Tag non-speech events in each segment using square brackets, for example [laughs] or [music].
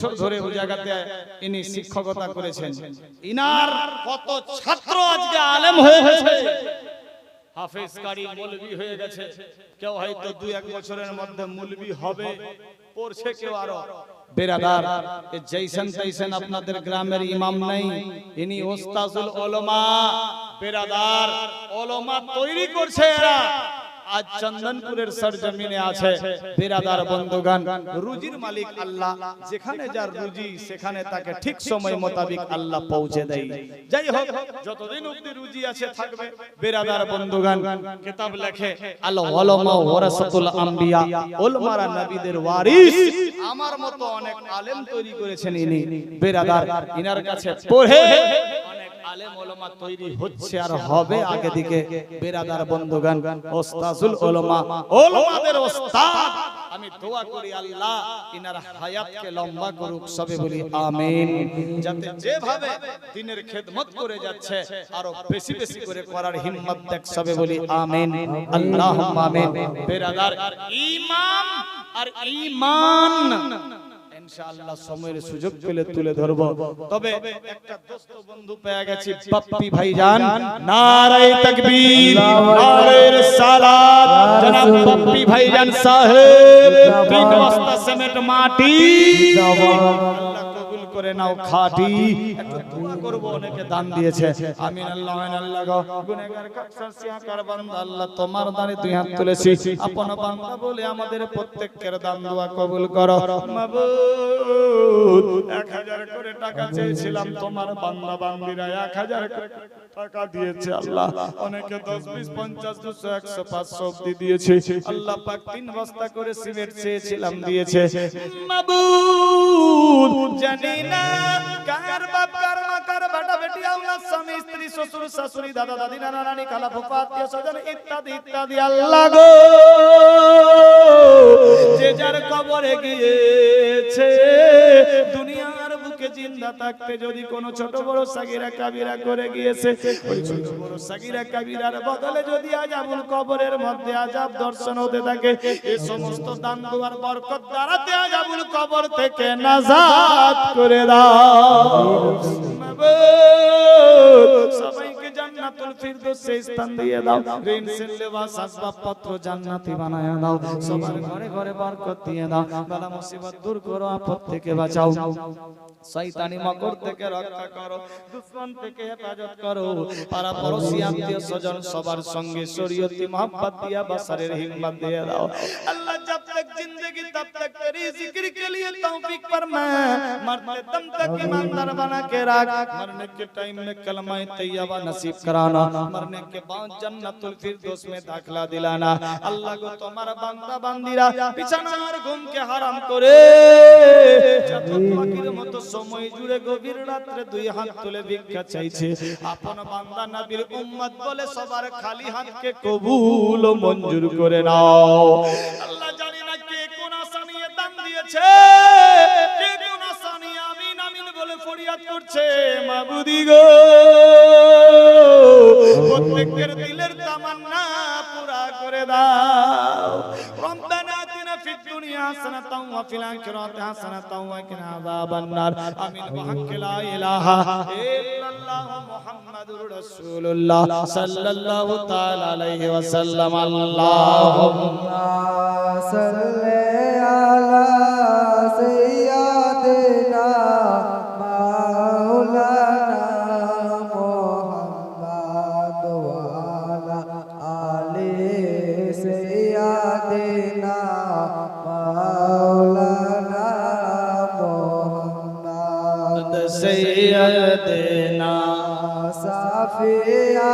বছর ধরে ওই জায়গাতে ইনি শিক্ষকতা করেছেন। ইনার কত ছাত্র আজকে আলেম হয়ে হাফেজ কারি মৌলবি হয়ে গেছে। কেউ হয়তো দুই এক বছরের মধ্যে মৌলবি হবে, পড়ছে কেউ আরও। বেরাদার জৈসন তৈসন আপনাদের গ্রামের ইমাম নাই, ইনি ওস্তাজুল ওলমা। বেরাদার, ওলমা তৈরি করছে এরা। আজ চন্দনপুরের সরজমিনে আছে। বিরাদার বন্ধুগান রুজির মালিক আল্লাহ, যেখানে যার রুজি, সেখানে তাকে ঠিক সময় মোতাবিক আল্লাহ পৌঁছে দেয়। যাই হোক, যতদিন অবধি রুজি আছে, থাকবে। বিরাদার বন্ধুগান কিতাব লেখে, আল উলামা ওয়ারাসাতুল আম্বিয়া উলমারা নবীদের ওয়ারিস। আমার মতো অনেক আলেম তৈরি করেছেন ইনি। বিরাদার, ইনার কাছে পড়ে। আলেম ওলামা তৈরি হচ্ছে আর হবে আগে দিকে বেরাদার বন্ধুগান ওস্তাজুল ওলামা ওলামাদের ওস্তাদ। আমি দোয়া করি আল্লাহ ইনার হায়াতকে লম্বা করুক সবে বলি আমিন। যাতে যেভাবে দিনের খেদমত করে যাচ্ছে আরও বেশি বেশি করে করার হিম্মত দেখ সবে বলি আমিন। আল্লাহুম্মা আমিন। বেরাদার ইমাম আর ঈমান ইনশাআল্লাহ সময়ের সুযোগ পেলে তুলে ধরব। তবে একটা দোস্ত বন্ধু পেয়ে গেছি বাপ্পি ভাইজান। নারায়ে তাকবীর নারায়ে রিসালাত জনাব বাপ্পি ভাইজান সাহেব তিন বস্তা সিমেন্ট মাটি। আল্লাহ কবুল করে নাও খাটি। দিয়েছে। আমাদের প্রত্যেকের দান দোয়া কবুল করো। মাবুদ 1000 করে টাকা চেয়েছিলাম তোমার বান্দা বান্দিরা 1000 করে টাকা দিয়েছে আল্লাহ। অনেকে 10 20 50 200 100 500 অবধি দিয়েছে। আল্লাহ পাক তিন বস্তা করে সিমেন্ট চেয়েছিলাম দিয়েছে। মাবুদ, জানি না। কার বাপ, কার মা, কার বেটা, বেটি আওলাদ স্বামী, স্ত্রী, শ্বশুর, শাশুড়ি, দাদা, দাদি, নানা, নানি, খালা, ফুফা, আত্মীয় স্বজন, ইত্যাদি ইত্যাদি। আল্লাহ গো। থাকতে যদি কোনো ছোট বড় সাগিরা কাবিরা করে গিয়েছে ওই ছোট বড় সাগিরা কাবিরার বদলে যদি আজাবুল কবরের মধ্যে আজাব দর্শন হতে থাকে এই সমস্ত দান দুয়ার বরকত দ্বারাতে আজাবুল কবর থেকে নাজাত করে দাও। সবাইকে জান্নাতুল ফিরদৌসে স্থান দিয়ে দাও ঋণ সিল লেবাস আসবাবপত্র জান্নাতি বানায়া দাও সবার ঘরে ঘরে বরকত দিয়ে দাও বালা মুসিবত দূর করো আপদ থেকে বাঁচাও শয়তানি মকর থেকে রক্ষা করো দুশ্মন থেকে হেফাজত করো পাড়া পড়োশি আত্মীয় স্বজন সবার সঙ্গে শরীয়তি মোহাম্মত দিয়া বাসারের হিম্মত দিয়ে দাও আল্লাহ जब तक जिंदगी तब तक तेरी जिक्र के लिए तौफीक फरमा मरते दम तक ईमानदार बना के रख मरने के टाइम में कलमा तैयबा नसीब कराना मरने के बाद जन्नतुल फिरदौस में दाखला दिलाना अल्लाह को तुम्हारा বান্দা বান্দিরা বিছানার ঘুমকে হারাম করে চাতক পাখির মতো সময় জুড়ে গভীর রাত্রে দুই হাত তুলে ভিক্ষা চাইছে আপন বান্দা নবীর উম্মত বলে সবার খালি হাতকে কবুল ও মঞ্জুর করে নাও আল্লাহ জানি না কে কোন আশা নিয়ে দান দিয়েছে কে কোন আশা নিয়ে আমিন আমিন বলে ফরিয়াদ করছে মাবুদি গো প্রত্যেকের দিলের তামান্না পুরা করে দাও রব্বানা আতিনা ফিদ দুনিয়া হাসানাতাও ওয়া ফিল আখিরাতি হাসানাতাও ওয়া কিনা আযাবান নার আমিন বিহাক্কি লা ইলাহা ইল্লাল্লাহ মুহাম্মাদুর রাসূলুল্লাহ সাল্লাল্লাহু তাআলা আলাইহি ওয়া সাল্লাম আল্লাহুম্মা صل على سيدنا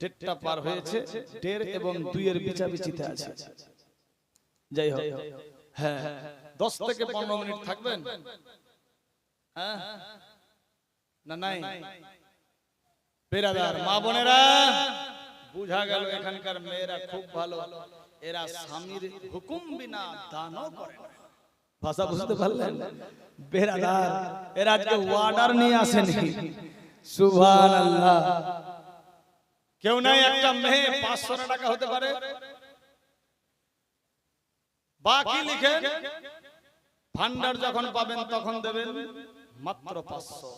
দেড়টা পার হয়েছে দেড় এবং দুইয়ের বিচাবিচিতে আছে। যাই হোক হ্যাঁ দশ থেকে পনেরো মিনিট থাকবেন। হ্যাঁ না নাই। বেরাদার মা বোনেরা বুঝা গেল এখানকার মেয়েরা খুব ভালো। এরা স্বামীর হুকুম বিনা দানও করে না। ভাষা বুঝতে পারলেন? বেরাদার এরা আজকে ওয়ার্ডার নিয়ে আসেনি। সুভান আল্লাহ কেউ নাই একটা মেয়ে পাঁচশো টাকা হতে পারে। বাকি লিখে ভান্ডার যখন পাবেন তখন দেবেন মাত্র পাঁচশো।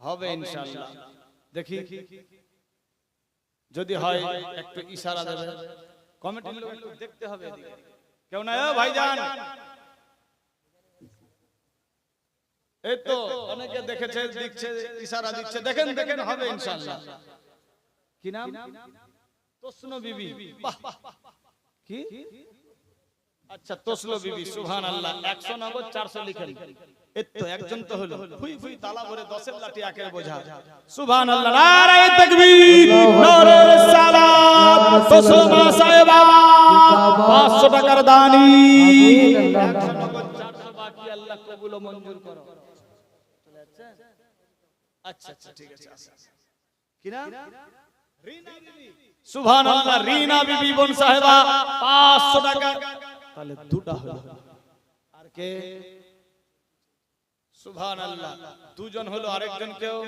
হবে ইনশাল্লাহ দেখি। যদি হয় একটু ইশারা দেবে কমিটির লোক দেখতে হবে কেউ না ভাইজান। এই তো অনেকে দেখেছে দিচ্ছে ইশারা দিচ্ছে। দেখেন দেখেন হবে ইনশাআল্লাহ কি নাম? তোসনো বিবি। বাহ কি? আচ্ছা তোসলো বিবি সুবহান আল্লাহ একশো নগদ চারশো লিখেন। এই তো একজন তো হলো। ফুই ফুই তালা ভরে দশের লাঠি একের বোঝা। সুবহান আল্লাহ নারায়ে তাকবীর নারায়ে সালাত। তোসলো মা সাহেবা 500 টাকার দানি। একশো নগদ চারশো বাকি আল্লাহ কবুল ও মঞ্জুর করো? আচ্ছা আচ্ছা ঠিক আছে আসো। কি নাম? সুবহান আল্লাহ রিনা বিবি। বোন সাহেবা 500 টাকা। তাহলে দুটা হলো। আর কে? সুবহান আল্লাহ দুজন হলো আরেকজন কেউ।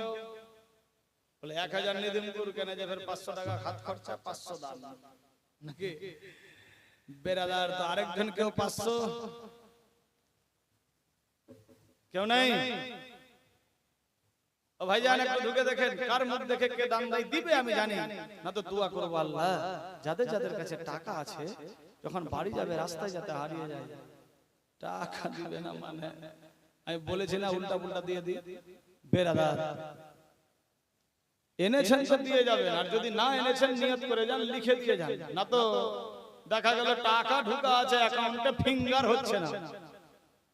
বলে 1000 নিদিমপুর কেন যে ফের 500 টাকা হাত খরচা 500 দান। নাকি? বেরাদার তো আরেকজন কেউ 500 কেউ নাই? ও ভাইজান একটু ঢুকে দেখেন কার মুখ দেখে কে দান দেয় দিবে আমি জানি। না তো দোয়া করব আল্লাহ। যাদের যাদের কাছে টাকা আছে যখন বাড়ি যাবে রাস্তায় যাতে হারিয়ে যায়। টাকা দিবে না মানে। আমি বলেছি না উল্টা পুল্টা দিয়ে বেরাদার এনেছেন তো দিয়ে যাবেন আর যদি না এনেছেন নিয়ত করে যান লিখে দিয়ে যান। না তো দেখা গেল টাকা ঢুকা আছে অ্যাকাউন্টে ফিঙ্গার হচ্ছে না।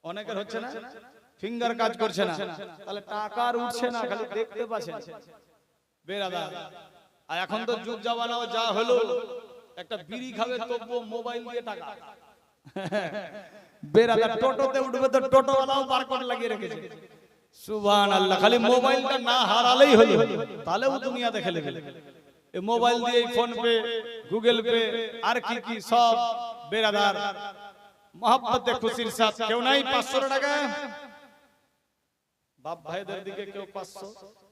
অনেকের হচ্ছে না? ফিঙ্গার কাজ করছে না। তাহলে টাকা আর উঠছে না খালি দেখতে পাচ্ছেন। বেরাদা আর এখন তো যুগ জামানাও যা হলো একটা বিড়ি খাবে তবুও মোবাইল দিয়ে টাকা। বেরাদা টোটোতে উঠবে তো টোটোওয়ালাও বারকোড লাগিয়ে রেখেছে। সুবহান আল্লাহ খালি মোবাইলটা না হারালেই হলো। তাহলে ও দুনিয়া দেখে লেগে এই মোবাইল দিয়ে ফোন পে গুগল পে আর কি কি সব। বেরাদার মহব্বতে খুশির সাথ কেউ নাই? পাঁচশো টাকা? বাপ ভাইদের দিকে কেউ পাঁচশো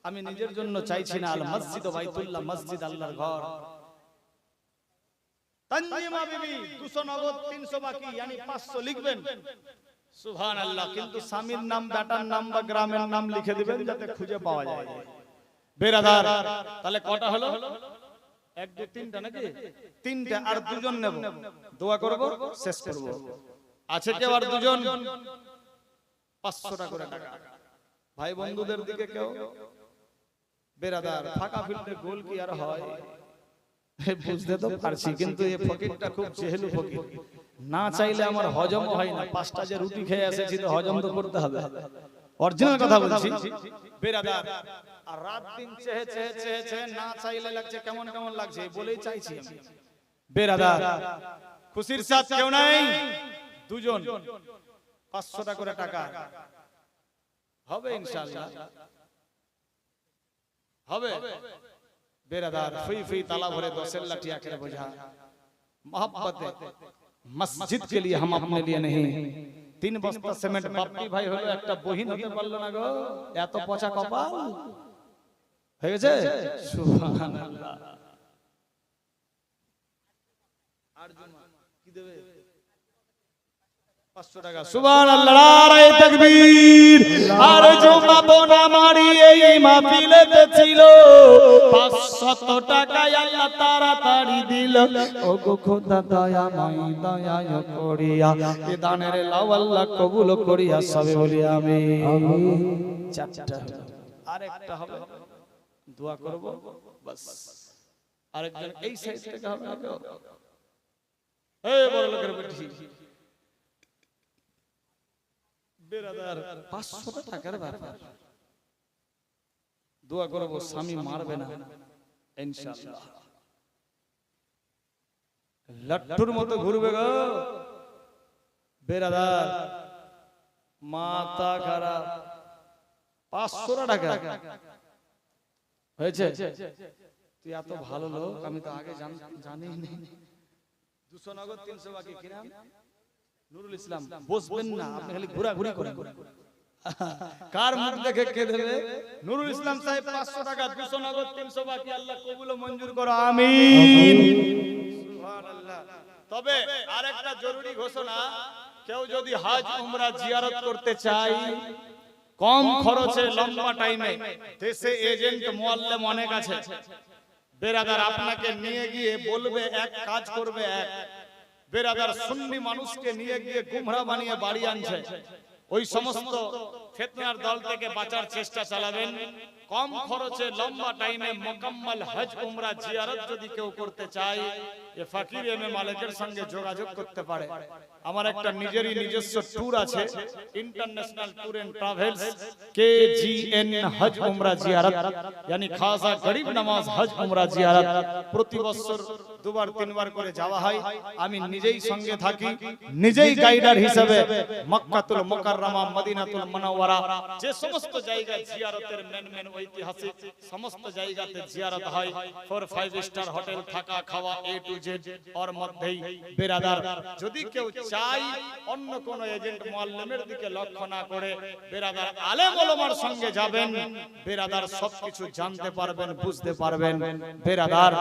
আমি নিজের জন্য চাইছি না আল মসজিদ ও বাইতুল্লাহ মসজিদ আল্লাহর ঘর। তঞ্জিমা বিবি 200 নগদ 300 বাকি yani 500 লিখবেন। সুবহান আল্লাহ কিন্তু স্বামীর নাম বেটার নাম বা গ্রামের নাম লিখে দিবেন যাতে খুঁজে পাওয়া যায়। বেরাদার তাহলে কটা হলো? এক দুই তিনটা নাকি? তিনটা আর দুজন নেব। দোয়া করব শেষ করব। আছে কেউ আর দুজন? পাঁচশো টাকা করে টাকা। ভাই বন্ধুদের দিকে কেউ? বেরাদার ফাঁকা ফিল্ডে গোল কি আর হয়? বুঝতে তো পারছি কিন্তু এই ফকিরটা খুব চেহেলু ফকির। না চাইলে আমার হজম হয় না পাঁচটা যে রুটি খেয়ে এসেছি তো হজম তো করতে হবে। অরিজিনাল কথা বলছি। বেরাদার আর রাত দিন চেহে চেহে চেহে চেহে না চাইলে লাগছে কেমন কেমন লাগছে বলেই চাইছি আমি। বেরাদার খুশির সাথ কেউ নাই? দুজন। পাঁচশো টাকা করে টাকা। হবে ইনশাআল্লাহ হবে বেরাদার ফুই ফুই ताला भरे दसेल लठिया के बोझा मोहब्बत मस्जिद के लिए हम अपने लिए नहीं তিন বস্তা সিমেন্ট বাপ্পি ভাই হলো একটা বহিন হতে পারলো না গো এত পচা কপাল হয়ে গেছে সুবহানাল্লাহ আরজুমা কি দেবে আর এই মাহফিলেতে ছিল। 500 টাকা আল্লাহ তাড়াতাড়ি দিল। ও গো খোদা, দয়া, মাই, দয়া করিয়া। এ দানের লাও আল্লাহ কবুল করিয়া সবে বলি আমি চারটা আরেকটা হবে। দোয়া করব। আরেকজন এই সাইড থেকে হবে এই বড় লোকের বেটি। দোয়া করব, স্বামী মারবে না মতো ঘুরবে গো। বেরাদার, মাথা খারাপ পাঁচশো টাকা। হয়েছে? তুই এত ভালো লোক, আমি তো আগে জান- দুশো নগদ, তিনশো বাকি কি নাম নুরুল ইসলাম বসবেন না, আপনি খালি ঘোরাঘুরি করেন। [laughs] কার মুখ দেখে দেবে? নুরুল ইসলাম সাহেব পাঁচশো টাকা, দুশো নগদ, তিনশো বাকি, আল্লাহ কবুল মঞ্জুর করো, আমিন। সুবহানাল্লাহ। তবে আরেকটা জরুরি ঘোষণা, কেউ যদি হাজ, উমরা জিয়ারত করতে চাই কম খরচে লম্বা টাইমে দেশে এজেন্ট মোয়াল্লেম অনেক আছে। বেরাদার আপনাকে নিয়ে গিয়ে বলবে, এক কাজ করবে, এক। বেরাদার সুন্নি মানুষকে নিয়ে গিয়ে গুমরা বানিয়ে বাড়ি আনছে। ওই সমস্ত ফেতনার দল থেকে বাঁচার চেষ্টা চালাবেন। কম খরচে লম্বা টাইমে মোকাম্মল হজ উমরা জিয়ারত যদি কেউ করতে চায় এ ফাকির এম এ মালিকের সঙ্গে যোগাযোগ করতে পারে। আমার একটা নিজেরই নিজস্ব ট্যুর আছে international tour and travels K G N হজ উমরা জিয়ারত यानी খাসা গরিব নামাজ হজ উমরা জিয়ারত। প্রতি বছর দুবার তিনবার করে যাওয়া হয়। আমি নিজেই সঙ্গে থাকি। নিজেই গাইডার হিসেবে মক্কাতুল মুকাররমা মদিনাতুল মুনাওয়ারা যে সমস্ত জায়গা জিয়ারতের মেন মেন ঐতিহাসিক সমস্ত জায়গাতে জিয়ারত হয়। ফোর ফাইভ স্টার হোটেল থাকা খাওয়া এ টু জেড ওর মধ্যেই বেরাদার। যদি কেউ চাই অন্য কোন এজেন্ট মুআল্লিমের দিকে লক্ষ্য না করে বেরাদার আলেম ওলামার সঙ্গে যাবেন বেরাদার সবকিছু জানতে পারবেন বুঝতে পারবেন। বেরাদার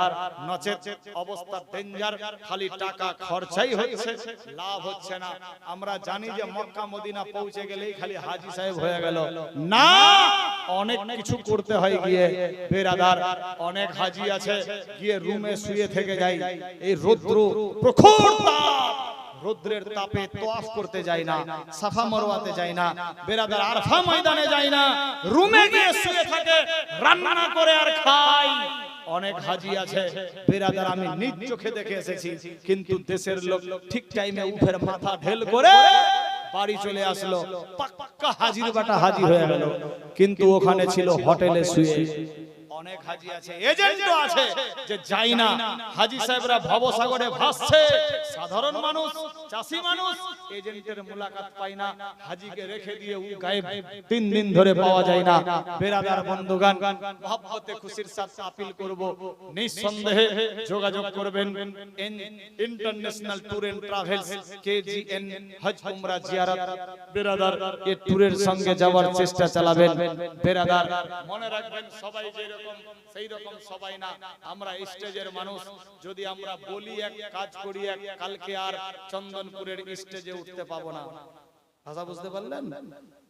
নচেত অবস্থা ডেঞ্জার, খালি টাকা খরচাই হচ্ছে, লাভ হচ্ছে না। আমরা জানি যে মক্কা, মদিনা পৌঁছে গেলেই খালি হাজি সাহেব হয়ে গেল। না, অনেক কিছু করতে হয় গিয়ে, বেরাদার, অনেক হাজি আছে, গিয়ে রুমে শুয়ে থেকে যায়। এই রৌদ্র প্রখর তাপ, রৌদ্রের তাপে তোয়াফ করতে যায় না, সাফা মরওয়াতে যায় না, বেরাদার আরফা ময়দানে যায় না, রুমে গিয়ে শুয়ে থাকে, রান্না করে আর খায়। অনেক হাজি আছে বেরাদার আমি নিজ চোখে দেখে এসেছি কিন্তু দেশের লোক ঠিক টাইমে উঠের মাথা ঢেল করে বাড়ি চলে আসলো। পাক্কা হাজির বাটা হাজি হয়ে গেল। কিন্তু ওখানে ছিল হোটেলে শুয়ে অনেক হাজি আছে। এজেন্টও আছে যে যাই না হাজি সাহেবরা ভবসাগরে ভাসছে। সাধারণ মানুষ চাষি মানুষ এজেন্টের মুলাকাত পায় না। হাজিকে রেখে দিয়ে উ গায়েব তিন দিন ধরে পাওয়া যায় না। বেরাদার বন্ধুগান মহব্বতে খুশির সাথে আপিল করব। নিঃসন্দেহে যোগাযোগ করবেন international tour and travels KGN হজ উমরা জিয়ারত। বেরাদার এই ট্যুরের সঙ্গে যাওয়ার চেষ্টা চালাবেন। বেরাদার মনে রাখবেন সবাই যেরকম সেই রকম সবাই না। আমরা স্টেজের মানুষ। যদি আমরা বলি এক কাজ করি, এক কালকে আর চন্দনপুরের স্টেজে উঠতে পাবো না। ভাষা বুঝতে পারলেন?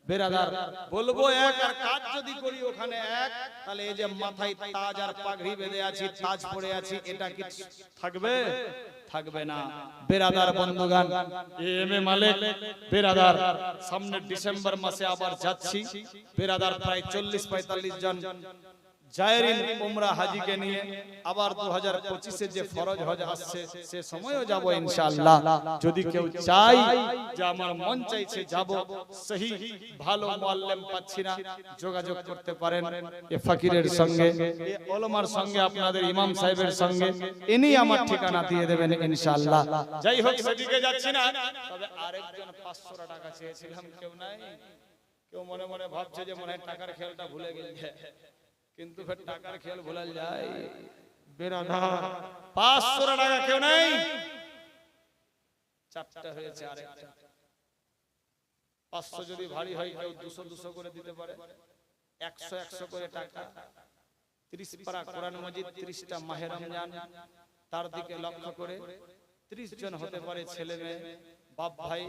বেরাদার, বলব এক আর কাজ যদি করি ওখানে এক, তাহলে এই যে মাথায় তাজ আর পাগড়ি বেঁধে আছি, তাজ পরে আছি, এটা কি থাকবে? থাকবে না। বেরাদার বন্ধুগান এম এ মালিক, বেরাদার, সামনে ডিসেম্বর মাসে আবার যাচ্ছি। বেরাদার প্রায় চল্লিশ পঁয়তাল্লিশ জন জায়রিন উমরা হাজিকে নিয়ে আবার দু হাজার পঁচিশে যে ফরজ হজ আসছে সে সময়ও যাব ইনশাআল্লাহ। যদি কেউ চাই যে আমার মন চাইছে যাব ভালো পাচ্ছি না যোগাযোগ করতে পারেন এ ফকিরের সঙ্গে এ ওলামার সঙ্গে আপনাদের ইমাম সাহেবের সঙ্গে ইনি আমার ঠিকানা দিয়ে দেবেন ইনশাআল্লাহ। যাই হোক সেদিকে যাচ্ছি না তবে আরেকজন 500 টাকা চেয়েছিলাম কেউ নাই। কেউ মনে মনে ভাবছে যে মনে হয় টাকার খেলটা ভুলে গেছে। কিন্তু ফের টাকার খেল ভোলা যায়। বেরাধা পাঁচশো টাকা কেউ নেই। চারটা হয়েছে আরেকটা। পাঁচশো যদি ভারী হয় কেউ দুশো দুশো করে দিতে পারে। একশো একশো করে টাকা। ত্রিশ পারা কোরআন মজিদ ত্রিশটা মাহে রমজান। তার দিকে লক্ষ্য করে ত্রিশ জন হতে পারে ছেলে মেয়ে বাপ ভাই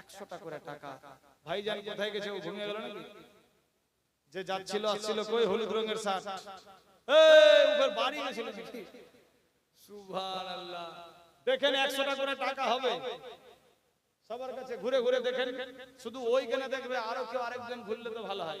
একশোটা করে টাকা। ভাইজান কোথায় গেছে? ও ঘুমিয়ে গেল নাকি? যে যাচ্ছিল আসছিল কই? হলুদ রঙের শার্ট। এই উপর বাড়ি গেছিল সুবহানাল্লাহ। দেখেন 100 টাকা করে টাকা হবে। সবার কাছে ঘুরে ঘুরে দেখেন। শুধু ওইখানে দেখবে আরও কেউ আরেকজন ঘুরলে তো ভালো হয়।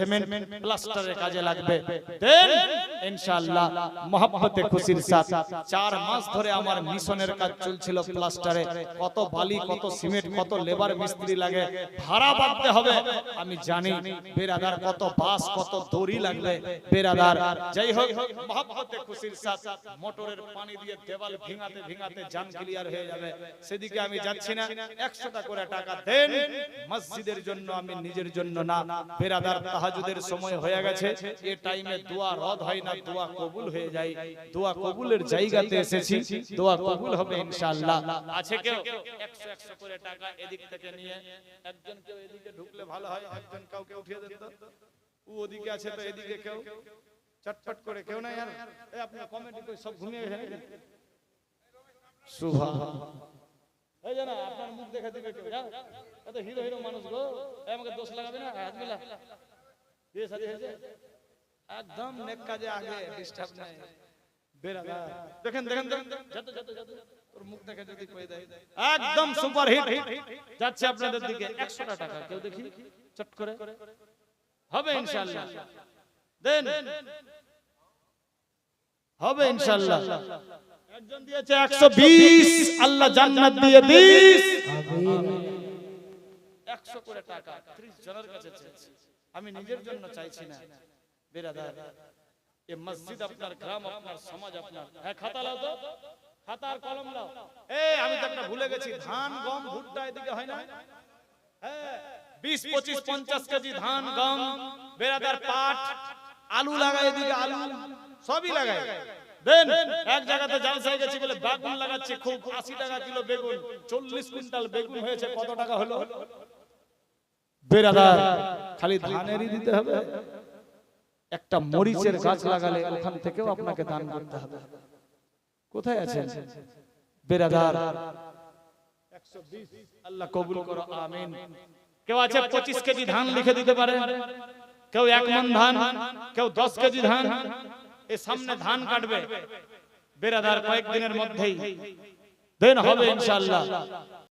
সিমেন্ট প্লাস্টারের কাজে লাগবে। দেন ইনশাআল্লাহ মহব্বতে খুশির সাথ চার মাস ধরে আমার মিশনের কাজ চলছিল প্লাস্টারে কত বালি কত সিমেন্ট কত লেবার মিস্ত্রি লাগে। ভাড়া বাঁধতে হবে। আমি জানি বেরাদার কত বাস কত দড়ি লাগবে। বেরাদার যাই হোক মহব্বতে খুশির সাথ মোটরের পানি দিয়ে দেওয়াল ভিঙাতে ভিঙাতে জান ক্লিয়ার হয়ে যাবে। সেদিকে আমি যাচ্ছি না। একশোটা করে টাকা দেন। মসজিদের জন্য আমি নিজের জন্য না। বেরাদার তাহাজুদের সময় হয়ে গেছে। এ টাইমে দোয়া রদ হয় না দোয়া কবুল হয়ে যায়। দোয়া কবুলের জায়গাতে এসেছি দোয়া কবুল হবে ইনশাআল্লাহ। আছে কেউ? 100 100 করে টাকা এদিক থেকে নিয়ে একজন কেউ এদিকে ঢুকলে ভালো হয় একজন কাউকে উঠিয়ে দেন তো। ও ওদিকে আছে তো এদিকে কেউ? চটপট করে কেউ নাই আর? এই আপনার কমেডি করে সব ঘুমিয়ে গেছে নাকি? সুবহান। এই যে না আপনার মুখ দেখা দিবে কেউ এত হিরো হিরো মানুষ গো। আমাকে দোষ লাগাবে না? হাত মিলা বিয়ে শাদী হয়েছে একদম নেক কাজে আগে ডিস্টার্ব নাই। বেরাদা দেখেন দেখেন দেখেন। যত যত যত তোর মুখ দেখে যদি কই দেয় একদম সুপার হিট যাচ্ছে আপনাদের দিকে 100 টাকা। কেউ দেখি? চট করে। হবে ইনশাআল্লাহ দেন। হবে ইনশাআল্লাহ একজন দিয়েছে 120 আল্লাহ জান্নাত দিয়ে দিস। আমিন। একশো করে টাকা। ত্রিশ জনের কাছে চেয়েছি। আমি নিজের জন্য চাইছি না। বেরাদার এ মসজিদ আপনার গ্রাম আপনার সমাজ আপনার। হ্যাঁ খাতা লাও তো। খাতা আর কলম লাও। এ আমি তো একটা ভুলে গেছি। ধান গম ভুট্টা এদিকে হয় না? হ্যাঁ বিশ পঁচিশ পঞ্চাশ কেজি ধান গম বেরাদার পাট আলু লাগাই এদিকে আলু সবই লাগাই। দেন এক জায়গাতে জালসায় গেছি বলে বেগুন লাগাচ্ছি। খুব আশি টাকা কিলো বেগুন চল্লিশ কুইন্টাল বেগুন হয়েছে। কত টাকা হলো? বেরাদার খালি ধানেরই দিতে হবে। একটা মরিচের গাছ লাগালে ওখান থেকেও আপনাকে দান করতে হবে। কোথায় আছেন? বেরাদার আল্লাহ কবুল করো আমিন। কেউ আছে পঁচিশ কেজি ধান লিখে দিতে পারে কেউ এক মন ধান? কেউ দশ কেজি ধান? এ সামনে ধান কাটবে। বেরাদার কয়েকদিনের মধ্যেই। দেন হবে ইনশাআল্লাহ।